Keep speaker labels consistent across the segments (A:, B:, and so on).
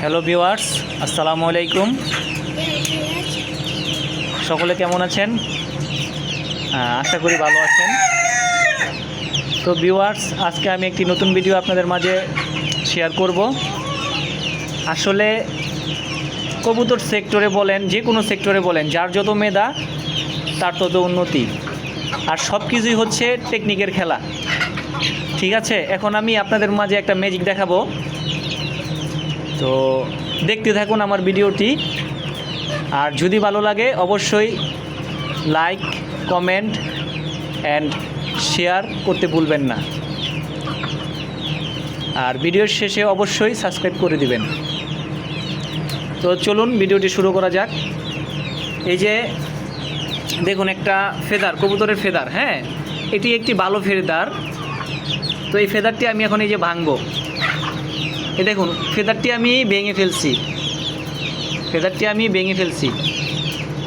A: Hello viewers আসসালামু আলাইকুম সকলে কেমন আছেন? আশা করি ভালো আছেন। তো ভিওয়ার্স আজকে আমি একটি নতুন ভিডিও আপনাদের মাঝে শেয়ার করব। আসলে, কবুতর সেক্টরে বলেন, যে কোনো সেক্টরে বলেন, যার যত মেধা, তার তত উন্নতি। আর সব কিছুই হচ্ছে টেকনিকের খেলা। ঠিক আছে? এখন আমি আপনাদের মাঝে একটা ম্যাজিক দেখাবো। তো দেখতে থাকুন আমার ভিডিওটি। আর যদি ভালো লাগে, অবশ্যই লাইক কমেন্ট অ্যান্ড শেয়ার করতে ভুলবেন না। আর ভিডিওর শেষে অবশ্যই সাবস্ক্রাইব করে দিবেন। তো চলুন ভিডিওটি শুরু করা যাক। এই যে দেখুন একটা ফেদার, কবুতরের ফেদার হ্যাঁ? এটি একটি ভালো ফেদার। তো এই ফেদারটি আমি এখন এই যে ভাঙবো। এ দেখুন, ফেদারটি আমি ভেঙে ফেলছি। ফেদারটি আমি ভেঙে ফেলছি।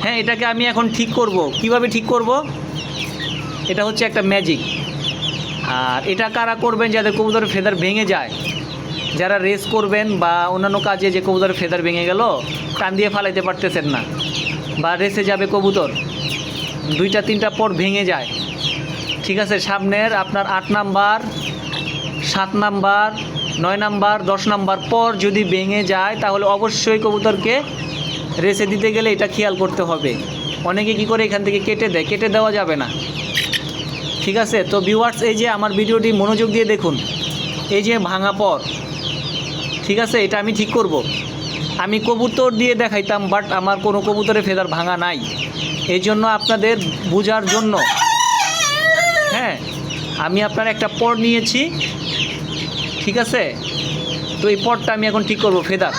A: হ্যাঁ এটাকে আমি এখন ঠিক করব। কীভাবে ঠিক করব? এটা হচ্ছে একটা ম্যাজিক আর এটা কারা করবেন? যাদের কবুতরের ফেদার ভেঙে যায়। যারা রেস করবেন বা অন্যান্য কাজে যে কবুতরের ফেদার ভেঙে গেল, টান দিয়ে ফালাইতে পারতেছেন না। বা রেসে যাবে কবুতর। দুইটা, তিনটা পর ভেঙে যায়। ঠিক আছে, সামনের আপনার আট নাম্বার, সাত নাম্বার নয় নাম্বার, দশ নাম্বার পর যদি ভেঙে যায়, তাহলে অবশ্যই কবুতরকে রেসে দিতে গেলে এটা খেয়াল করতে হবে। অনেকে কি করে এখান থেকে কেটে দেয়? কেটে দেওয়া যাবে না। ঠিক আছে? তো ভিউয়ার্স এই যে আমার ভিডিওটি মনোযোগ দিয়ে দেখুন। এই যে ভাঙা পর ঠিক আছে? এটা আমি ঠিক করব। আমি কবুতর দিয়ে দেখাইতাম বাট আমার কোনো কবুতরে ফেদার ভাঙা নাই। এই জন্য আপনাদের বোঝার জন্য। হ্যাঁ আমি আপনার একটা পর নিয়েছি। ঠিক আছে? তো এই পটটা আমি এখন ঠিক করব, ফেদার।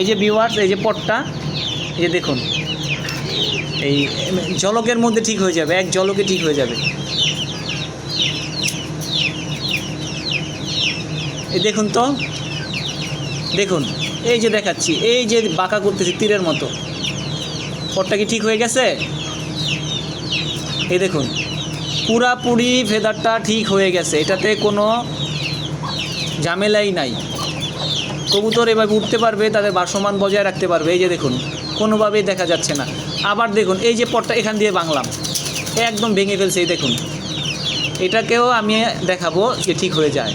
A: এই যে ভিউয়ার্স এই যে পটটা, এই যে দেখুন। এই জলকের মধ্যে ঠিক হয়ে যাবে, এক জলকে ঠিক হয়ে যাবে। এই দেখুন তো, দেখুন, এই যে দেখাচ্ছি, এই যে বাঁকা করতেছি তীরের মতো। পটটা কি ঠিক হয়ে গেছে? এই দেখুন, পুরাপুরি ফেদারটা ঠিক হয়ে গেছে। এটাতে কোনো ঝামেলাই নাই। কবুতর এভাবে উঠতে পারবে, তাদের ভারসমান বজায় রাখতে পারবে। এই যে দেখুন, কোনোভাবেই দেখা যাচ্ছে না। আবার দেখুন, এই যে পটটা এখান দিয়ে বাংলাম একদম ভেঙে ফেলছে, এই দেখুন। এটাকেও আমি দেখাবো যে ঠিক হয়ে যায়।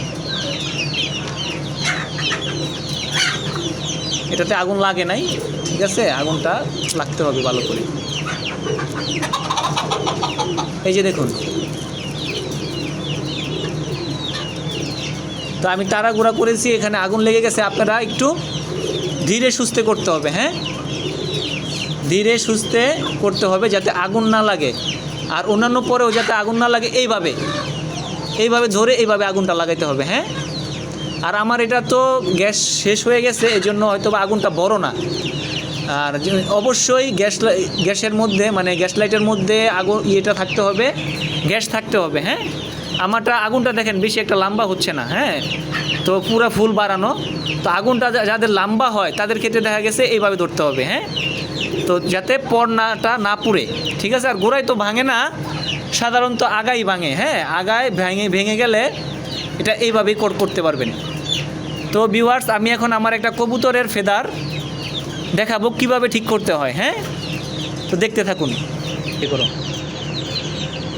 A: এটাতে আগুন লাগে নাই, ঠিক আছে? আগুনটা লাগতে হবে ভালো করে। এই যে দেখুন তো আমি তাড়াগুড়া করেছি, এখানে আগুন লেগে গেছে, আপনারা একটু ধীরে সুস্থে করতে হবে হ্যাঁ? ধীরে সুস্থে করতে হবে যাতে আগুন না লাগে। আর অন্যান্য পরেও যাতে আগুন না লাগে, এইভাবে এইভাবে ধরে এইভাবে আগুনটা লাগাইতে হবে হ্যাঁ? আর আমার এটা তো গ্যাস শেষ হয়ে গেছে এই জন্য হয়তো আগুনটা বড় না। আর অবশ্যই গ্যাস গ্যাসের মধ্যে মানে গ্যাস লাইটের মধ্যে আগুন ইয়েটা থাকতে হবে, গ্যাস থাকতে হবে হ্যাঁ? আমারটা আগুনটা দেখেন, বেশি একটা লম্বা হচ্ছে না হ্যাঁ? তো পুরো ফুল বাড়ানো। তো আগুনটা যাদের লম্বা হয়, তাদের ক্ষেত্রে দেখা গেছে এইভাবে ধরতে হবে হ্যাঁ? তো যাতে পর্নাটা না পুড়ে, ঠিক আছে? আর গোড়ায় তো ভাঙে না, সাধারণত আগাই ভাঙে হ্যাঁ? আগায় ভেঙে ভেঙে গেলে এটা এইভাবেই কর- করতে পারবেন। তো ভিউয়ার্স আমি এখন আমার একটা কবুতরের ফেদার দেখাবো কীভাবে ঠিক করতে হয় হ্যাঁ? তো দেখতে থাকুন। এ করো।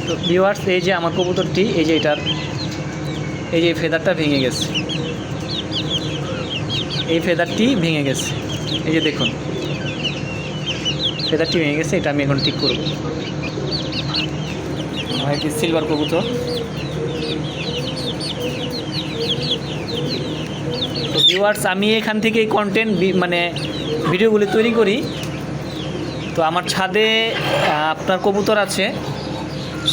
A: তো ভিউয়ার্স এই যে আমার কবুতরটি, এই যে এটার, এই যে ফেদারটা ভেঙে গেছে। এই ফেদারটি ভেঙে গেছে। এই যে দেখুন, ফেদারটি ভেঙে গেছে, এটা আমি এখন ঠিক করব। একটি সিলভার কবুতর। তো ভিউয়ার্স আমি এখান থেকে কন্টেন্ট মানে ভিডিওগুলি তৈরি করি। তো আমার ছাদে আপনার কবুতর আছে।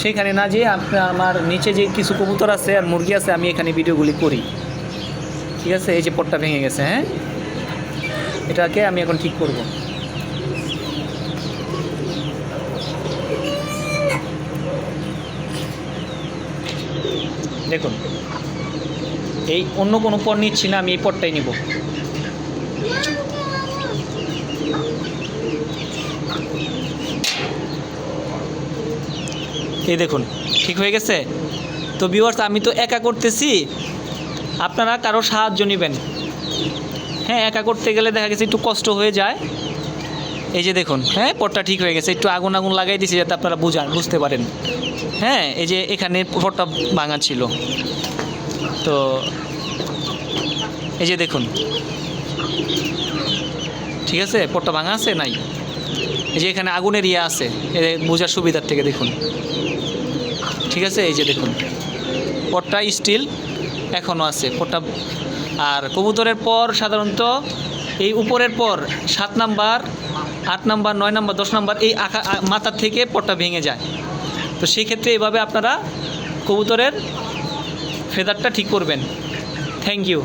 A: সেখানে না যেয়ে আমার নিচে যে কিছু কবুতর আছে আর মুরগি আছে, আমি এখানে ভিডিওগুলি করি। ঠিক আছে? এই যে পটটা ভেঙে গেছে হ্যাঁ? এটাকে আমি এখন ঠিক করব। দেখুন, এই অন্য কোনো পর নিচ্ছি না, আমি এই পটটাই নিব। এই দেখুন, ঠিক হয়ে গেছে? তো ভিউয়ার্স আমি তো একা করতেছি। আপনারা কারও সাহায্য নেবেন। হ্যাঁ একা করতে গেলে দেখা গেছে একটু কষ্ট হয়ে যায়। এই যে দেখুন হ্যাঁ পটটা ঠিক হয়ে গেছে। একটু আগুন আগুন লাগাই দিয়েছি যাতে আপনারা বুঝান, বুঝতে পারেন। হ্যাঁ এই যে এখানে পটটা ভাঙা ছিল। তো এই যে দেখুন, ঠিক আছে? পটটা ভাঙা আছে? নাই? যে এখানে আগুনের ইয়ে আছে বোঝার সুবিধার থেকে দেখুন। ঠিক আছে? এই যে দেখুন। পটটা স্টিল এখনও আছে, পটটা। আর কবুতরের পর সাধারণত এই উপরের পর সাত নাম্বার, আট নাম্বার, নয় নাম্বার, দশ নাম্বার এই আঁকা মাথার থেকে পটটা ভেঙে যায়। তো সেক্ষেত্রে এভাবে আপনারা কবুতরের ফেদারটা ঠিক করবেন। Thank you